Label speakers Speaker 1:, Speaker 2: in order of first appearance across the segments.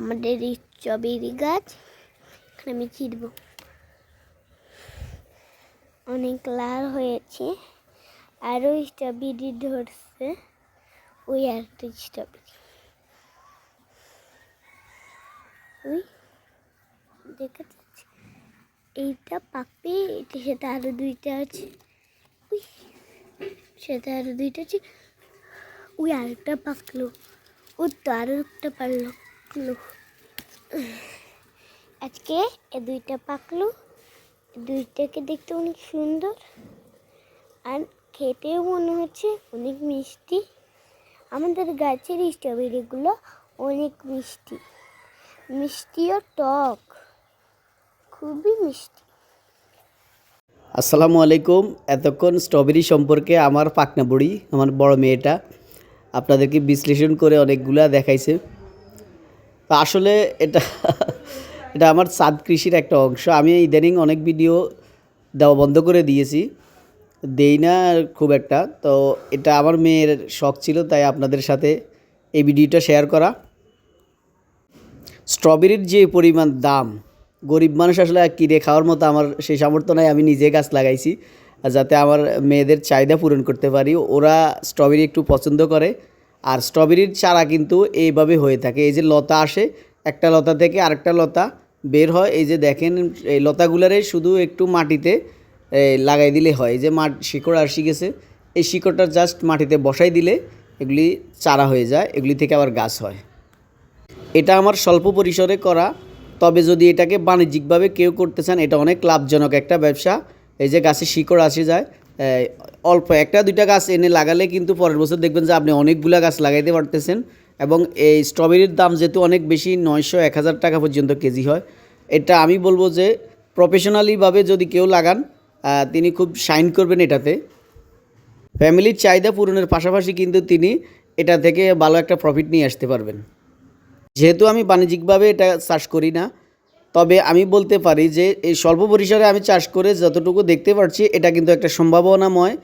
Speaker 1: আমাদের এই স্ট্রবেরি গাছ। এখানে আমি ছিটব অনেক লাল হয়েছে। আরও স্ট্রবেরি ধরছে। ওই একটা স্ট্রবেরি। ওই দেখা যাচ্ছে। এইটা পাকবে এটা সেটা আরও দুইটা আছে। উই সেটা আরও দুইটা আছে। ওই আরেকটা পাকলো। ও তো আরও একটা পারল। পাকলো। আজকে এ দুইটা পাকলু দুইটাকে দেখতে অনেক সুন্দর আর খেতেও মনে হচ্ছে অনেক মিষ্টি। আমাদের গাছের স্ট্রবেরিগুলো অনেক মিষ্টি। মিষ্টিও টক, খুবই মিষ্টি।
Speaker 2: আসসালামু আলাইকুম। এতক্ষণ স্ট্রবেরি সম্পর্কে আমার পাকনা বুড়ি, আমার বড় মেয়েটা, আপনাদেরকে বিশ্লেষণ করে অনেকগুলা দেখাইছে। তো আসলে এটা এটা আমার চাঁদ কৃষির একটা অংশ। আমি ইদানিং অনেক ভিডিও দেওয়া বন্ধ করে দিয়েছি। দেই না খুব একটা। তো এটা আমার মেয়ের শখ ছিল, তাই আপনাদের সাথে এই ভিডিওটা শেয়ার করা। স্ট্রবেরির যে পরিমাণ দাম, গরিব মানুষ আসলে কিনে খাওয়ার মতো আমার সেই সামর্থ্য নাই, আমি নিজে গাছ লাগাইছি। যাতে আমার মেয়েদের চাহিদা পূরণ করতে পারি, ওরা স্ট্রবেরি একটু পছন্দ করে। আর স্ট্রবেরির চারা কিন্তু এইভাবে হয়ে থাকে। এই যে লতা আসে, একটা লতা থেকে আরেকটা লতা বের হয়। এই যে দেখেন, এই লতাগুলারে শুধু একটু মাটিতে লাগাই দিলে হয়। এই যে মাঠ, শিকড় আসি গেছে, এই শিকড়টা জাস্ট মাটিতে বসাই দিলে এগুলি চারা হয়ে যায়, এগুলি থেকে আবার গাছ হয়। এটা আমার স্বল্প পরিসরে করা, তবে যদি এটাকে বাণিজ্যিকভাবে কেউ করতে চান, এটা অনেক লাভজনক একটা ব্যবসা। এই যে গাছে শিকড় আসে যায় অল্প একটা, দুইটা গাছ এনে লাগালে কিন্তু পরের বছর দেখবেন যে আপনি অনেকগুলা গাছ লাগাইতে পারতেছেন এবং এই স্ট্রবেরির দাম যেহেতু অনেক বেশি, নয়শো, এক হাজার টাকা পর্যন্ত কেজি হয়। এটা আমি বলব যে প্রফেশনালিভাবে যদি কেউ লাগান তিনি খুব শাইন করবেন এটাতে। ফ্যামিলির চাহিদা পূরণের পাশাপাশি কিন্তু তিনি এটা থেকে ভালো একটা প্রফিট নিয়ে আসতে পারবেন। যেহেতু আমি বাণিজ্যিকভাবে এটা চাষ করি না তবে আমি বলতে পারি যে এই স্বল্প পরিসরে আমি চাষ করে যতটুকু দেখতে পারছি, এটা কিন্তু একটা সম্ভাবনাময়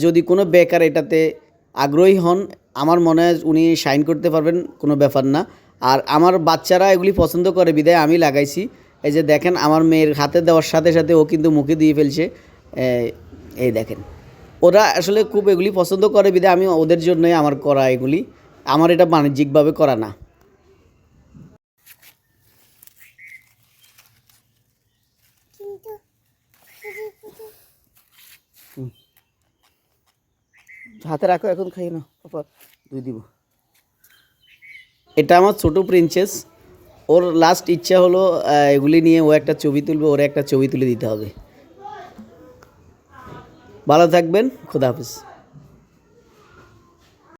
Speaker 2: যদি কোনো বেকার এটাতে আগ্রহী হন, আমার মনে হয় উনি সাইন করতে পারবেন, কোনো ব্যাপার না। আর আমার বাচ্চারা এগুলি পছন্দ করে, বিদায় আমি লাগাইছি। এই যে দেখেন, আমার মেয়ের হাতে দেওয়ার সাথে সাথে ও কিন্তু মুখে দিয়ে ফেলছে। এই- দেখেন, ওরা আসলে খুব এগুলি পছন্দ করে, বিদায় আমি ওদের জন্যই আমার করা এগুলি। আমার এটা বাণিজ্যিকভাবে করা না। হাতে রাখো, এখন খাই না পাপা দুই দিব। এটা আমার ছোটো প্রিন্সেস ওর লাস্ট ইচ্ছা হলো এগুলি নিয়ে ও একটা ছবি তুলবে, ওর একটা ছবি তুলে দিতে হবে। ভালো থাকবেন, খোদা হাফিজ।